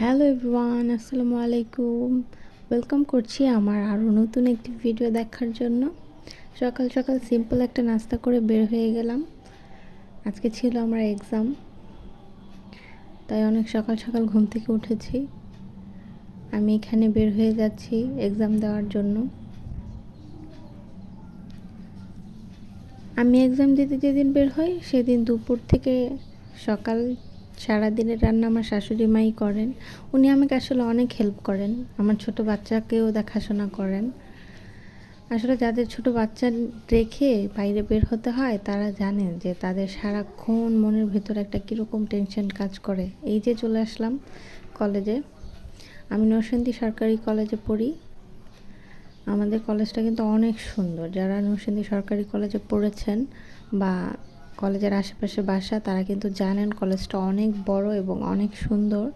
Hello everyone, আসসালামু আলাইকুম। Welcome করছি আমার আরও নতুন একটি ভিডিও দেখার জন্য। সকাল সকাল সিম্পল একটা নাস্তা করে বের হয়ে গেলাম। আজকে ছিল আমার এক্সাম তাই অনেক সকাল সকাল ঘুম থেকে উঠেছি। আমি এখানে বের হয়ে যাচ্ছি এক্সাম দেওয়ার জন্য। আমি এক্সাম দিতে যেদিন বের হই, সেদিন দুপুর থেকে সকাল সারাদিনের রান্না আমার শাশুড়ি মাই করেন। উনি আমাকে আসলে অনেক হেল্প করেন। আমার ছোট বাচ্চাকেও দেখাশোনা করেন। আসলে যাদের ছোট বাচ্চা রেখে বাইরে বের হতে হয়, তারা জানেন যে তাদের সারাক্ষণ মনের ভেতর একটা কীরকম টেনশন কাজ করে। এই যে চলে আসলাম কলেজে আমি নরসিংদী সরকারি কলেজে পড়ি। আমাদের কলেজটা কিন্তু অনেক সুন্দর। যারা নরসিংদী সরকারি কলেজে পড়েছেন বা কলেজের আশেপাশে বাসা, তারা কিন্তু জানেন কলেজটা অনেক বড় এবং অনেক সুন্দর।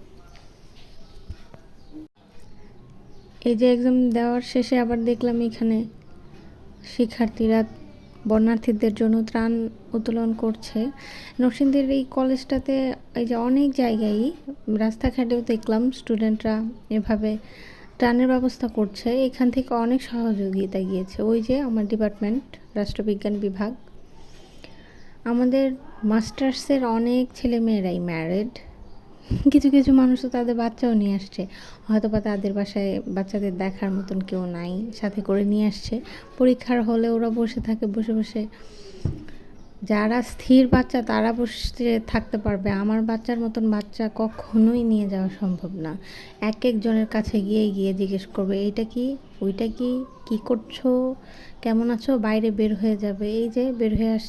এই যে এক্সাম দেওয়ার শেষে আবার দেখলাম এখানে শিক্ষার্থীরা বর্ণার্থীদের জন্য ত্রাণ উত্তোলন করছে। নরসিংদীর এই কলেজটাতে এই যে অনেক জায়গায় রাস্তাঘাটেও দেখলাম স্টুডেন্টরা এভাবে ত্রাণের ব্যবস্থা করছে। এখান থেকে অনেক সহযোগিতা গিয়েছে। ওই যে আমার ডিপার্টমেন্ট রাষ্ট্রবিজ্ঞান বিভাগ। আমাদের মাস্টার্সের অনেক ছেলেমেয়েরাই ম্যারিড কিছু কিছু মানুষ তো তাদের বাচ্চাও নিয়ে আসছে। হয়তো বা তাদের বাসায় বাচ্চাদের দেখার মতন কেউ নাই, সাথে করে নিয়ে আসছে। পরীক্ষার হলে ওরা বসে থাকে, বসে বসে। যারা স্থির বাচ্চা, তারা বসে থাকতে পারবে। আমার বাচ্চার মতন বাচ্চা কখনোই নিয়ে যাওয়া সম্ভব না। এক একজনের কাছে গিয়ে গিয়ে জিজ্ঞেস করবে, এইটা কি? ওইটা কি? কি করছ? কেমন আছো? বাইরে বের হয়ে যাবে। এই যে বের হয়ে আসছে।